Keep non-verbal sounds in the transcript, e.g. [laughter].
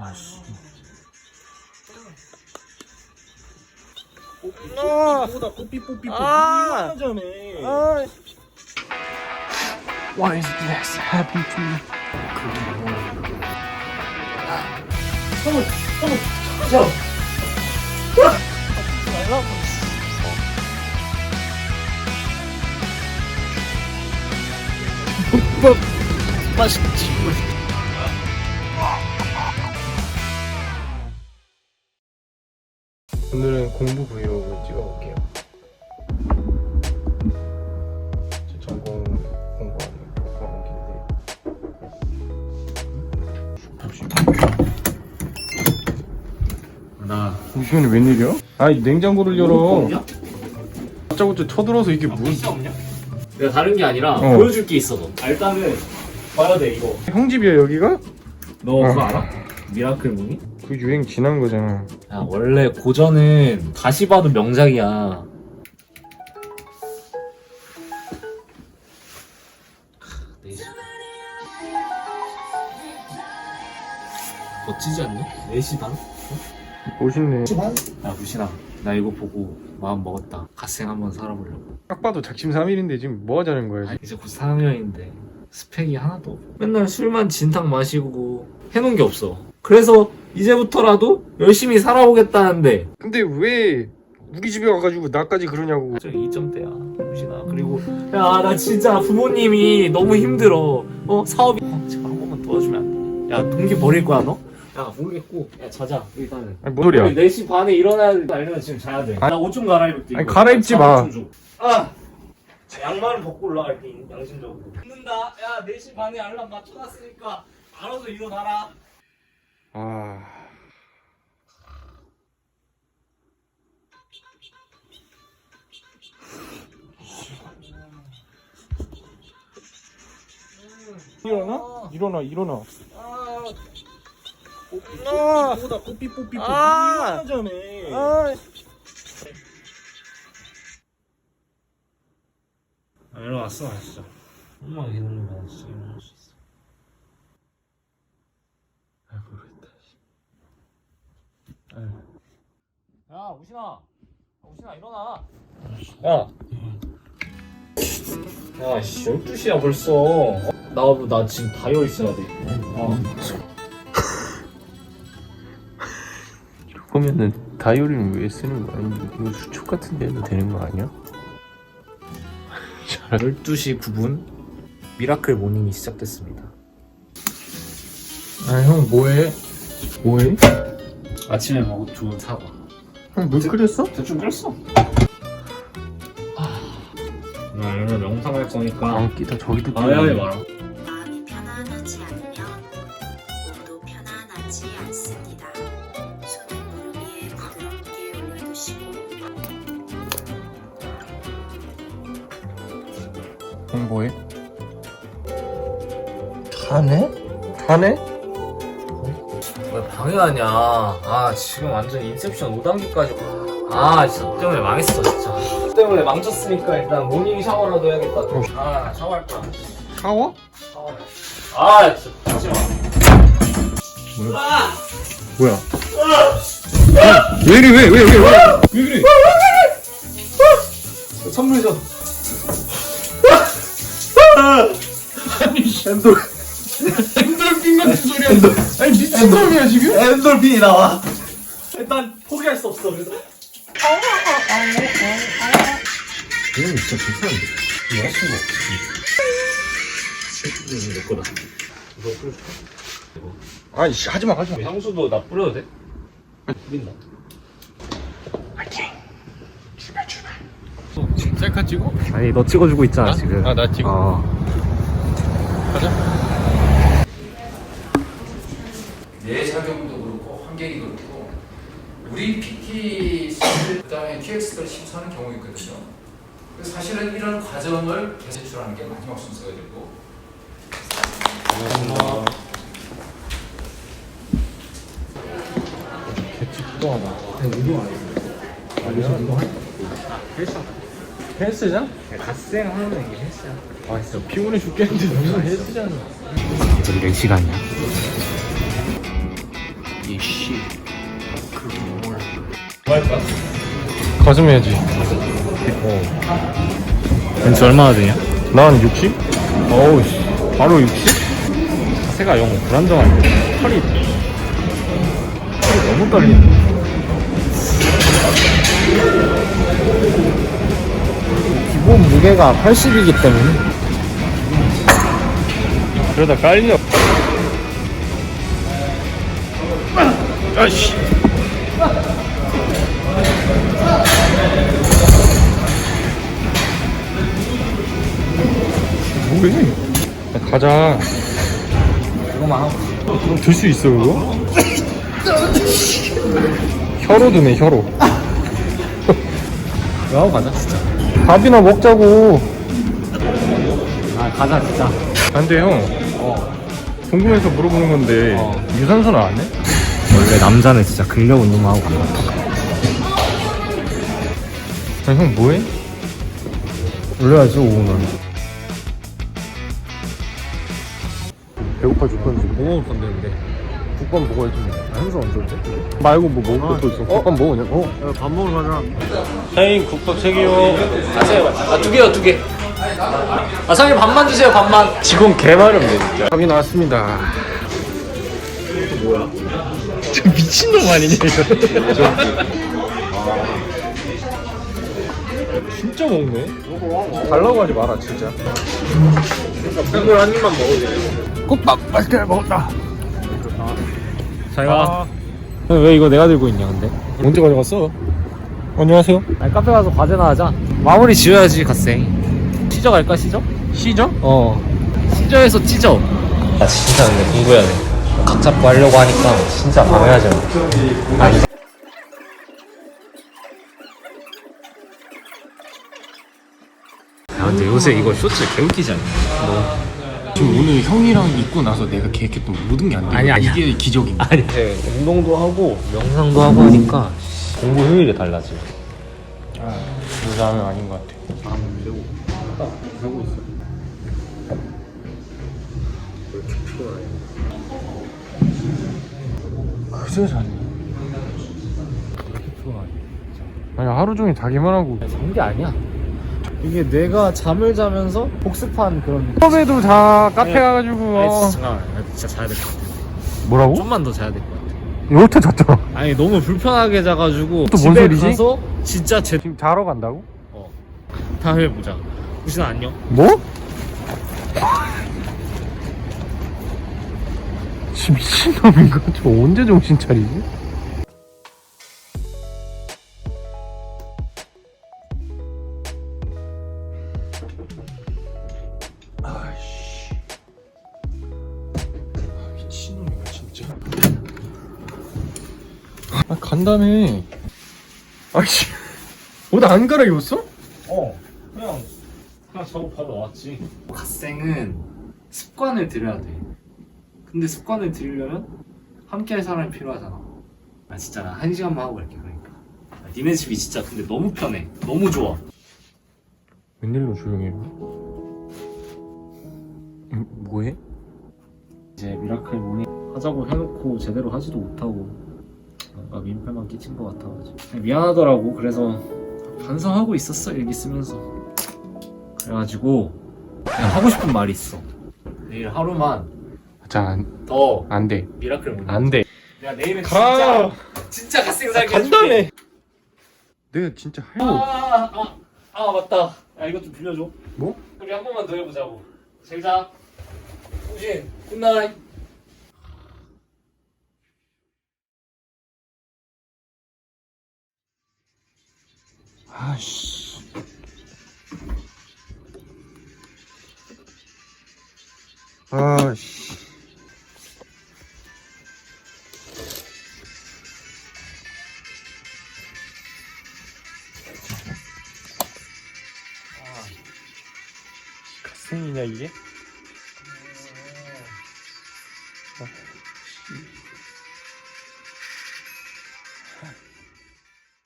아씨. 보다 뽀삐 뽀삐 아! 하잖아. Why is this happening to me? 맛있지. 오늘은 공부 브이로그 찍어볼게요. 제 전공 공부하는 공부하는데 나 이건 웬일이야? 아니 냉장고를 열어. 다짜고짜 쳐들어서 이게 뭐? 없냐? 내가 다른 게 아니라 어. 보여줄 게 있어 너. 아, 일단은 봐야 돼 이거. 형 집이야 여기가? 너 어. 그거 알아? 미라클 무늬? 그 유행 지난 거잖아. 야 원래 고전은 다시 봐도 명작이야. 네 시- 멋지지 않니? 4시 반? 멋있네. 야 무신아 나 이거 보고 마음 먹었다 갓생 한번 살아보려고 딱 봐도 작심삼일인데 지금 뭐 하자는 거야? 아니, 이제 곧 4학년인데 스펙이 하나도 없어 맨날 술만 진탕 마시고 해놓은 게 없어 그래서 이제부터라도 열심히 살아보겠다는데 근데 왜 우리 집에 와가지고 나까지 그러냐고. 저 2점대야 무신아 그리고 야 나 진짜 부모님이 너무 힘들어 어 사업이 어, 제발 한 번만 도와주면 안 돼? 야 동기 버릴 거야 너? 야 모르겠고 야 자자 일단은 아니 뭔 소리야? 4시 반에 일어나야 돼. 아니면 지금 자야 돼. 나 옷 좀 갈아입을게. 아니, 이거. 갈아입지 차 마. 좀 줘. 아! 자, 양말을 벗고 올라갈게, 양심적으로. 입는다. 야, 4시 반에 알람 맞춰놨으니까 알아서 일어나라. 아. 일어나? 일어나 일어나. 아. 보다 뽀삐 뽀삐 아. 하잖아. 아. 아, 일어났어, 진짜. 엄마 기다리면 진짜 일어날 수 있어. 아 모르겠다. 야, 우신아. 우신아, 일어나. 야. 야, 씨, 12시야 벌써. 나, 나 지금 다이어 있어야 돼. 어. [laughs] 그러면은 다이어리는 왜 쓰는 거야? 이거 수첩 같은 데도 되는 거 아니야? [laughs] 12시 9분 미라클 모닝이 시작됐습니다. 아 형 뭐해? 뭐해? 아침에 먹은 좋은 사과. 형 물 끓였어? 대충 끓였어. 나 오늘 영상 할 거니까 안 끼다 저기도 아야해 마라. 마음이 편안하지 않으면 몸도 편안하지 않습니다. 손을 무릎 위에 부드럽게 올려두시고 형 뭐해? 자네? 자네? 왜 방해하냐? 아 지금 완전 인셉션 5단계까지. 아 진짜 너 때문에 망했어 진짜. 너 때문에 망쳤으니까 일단 모닝 샤워라도 해야겠다. 아나 샤워할 거야. 샤워? 샤워. 아 진짜 하지 마. 뭐야? 왜 이래 왜왜 왜 왜? 왜 그래? 선물 줘. 아니 엔돌 엔돌핀 같은 소리 한다. 아니 미친놈이야 지금? 엔돌핀이 나와. 일단 포기할 수 없어. 그래서. 이건 진짜 괜찮은데. 이거 하신 거 이거 내 거다. 이거 뿌려줄까? 아니 씨, 하지마 하지마. 향수도 나 뿌려도 돼? 뿌린다. 셀카 찍어? 아니 너 찍어주고 있잖아 나? 지금. 아, 나 찍어. 어. 가자. 내 작용도 그렇고 환경이 그렇고 우리 PT 그다음에 TX를 심사하는 경우 있거든요. 사실은 이런 과정을 제출하는 게 마지막 순서가 되고 헬스장? 갓생 하는 게 헬스야. 아 진짜 피곤해 죽겠는데 무슨 헬스장이야? 저기 몇 시간이야? 이씨. 가슴 해야지. 벤츠 얼마나 되냐? 난 60? 어우, 씨. 바로 60? 자세가 영 불안정한데. 팔이. 팔이 너무 떨리네. 기본 무게가 80이기 때문에. 그러다 깔려. 아씨. 뭐해? 야, 가자. 그거만 하고. 들 수 있어 그거? 혀로 드네 혀로. 하고 가자, 진짜. 밥이나 먹자고. 아, 가자, 진짜. 안 돼 형. 어. 궁금해서 물어보는 건데 어. 유산소는 안 해? 원래 남자는 진짜 근력 운동만 하고 간다. 아, 형 뭐해? 올려야지, 5분은. 배고파 죽겠는데 뭐 먹을 건데, 근데? 국밥 먹어야지 항상 언제 오지? 말고 뭐 먹을 것도 있어 국밥 먹어 그냥 어? 야, 밥 먹으러 가자. 사장님 국밥 3개요 가세요. 아, 두 개요, 두 개. 아, 사장님 반만 주세요, 반만. 직원 개발음네 진짜 밥이 나왔습니다 이것도 뭐야? 저 미친놈 아니냐 이거 진짜 먹네 달라고 하지 마라 진짜 이걸 한 입만 먹어도 돼 국밥 맛있게 먹었다 잘 가. 왜 이거 내가 들고 있냐, 근데? 언제 가져갔어? 안녕하세요 아니, 카페 가서 과제나 하자. 마무리 지어야지, 갓생. 시저 갈까, 시저? 시죠? 어. 시저에서 찢어. 아, 진짜 근데 공부해야 돼. 각 잡고 하려고 하니까 진짜 방해하지 마. 아니. 야, 근데 요새 이거 쇼츠 개웃기지 않냐? 지금 오늘 형이랑 입고 나서 내가 계획했던 모든 게안 돼. 아니, 아니야. 이게 기적인. 아니, 네, 운동도 하고 명상도 하고 하니까 공부 효율이 달라져. 그 나는 아닌 것 같아. 그제 자네. 아니 하루 종일 자기만 하고. 잔게 아니야. 이게 내가 잠을 자면서 복습한 그런. 수업에도 자 카페 가가지고. 아니, 어. 진짜 잠깐만. 나 진짜 자야 될 것 같아. 뭐라고? 좀만 더 자야 될 것 같아. 여태 잤잖아. 아니 너무 불편하게 자가지고 또 뭔 집에 소리지? 가서 진짜 제 지금 자러 간다고? 어. 다음에 보자. 우신 안녕. 뭐? 지 미친놈인가? 저 언제 정신 차리지? 아이씨. 아, 미친놈인가, 진짜. 아, 간다며. 아이씨. 옷 안 갈아입었어? 어. 그냥 그냥 작업하러 왔지. 갓생은 습관을 들여야 돼. 근데 습관을 들이려면 함께 할 사람이 필요하잖아. 아 진짜 나 한 시간만 하고 갈게 그러니까. 아, 니네 집이 진짜 근데 너무 편해. 너무 좋아. 웬일로 조용해? 음, 뭐해? 이제 미라클 모닝 하자고 해놓고 제대로 하지도 못하고 뭔가 민폐만 끼친 것 같아가지고 그냥 미안하더라고 그래서 반성하고 있었어 일기 쓰면서 그래가지고 그냥 하고 싶은 말이 있어 내일 하루만 자, 안, 더 안 돼. 미라클 모닝 안 돼. 내가 내일은 가! 진짜 진짜 갓생 살게 간다며! 해줄게 내가 진짜 할 아, 아, 아 맞다 야 이것 좀 빌려줘 뭐? 우리 한 번만 더 해보자고 잘자 우신 굿나잇 아씨. 아씨. 갓생이냐 이게?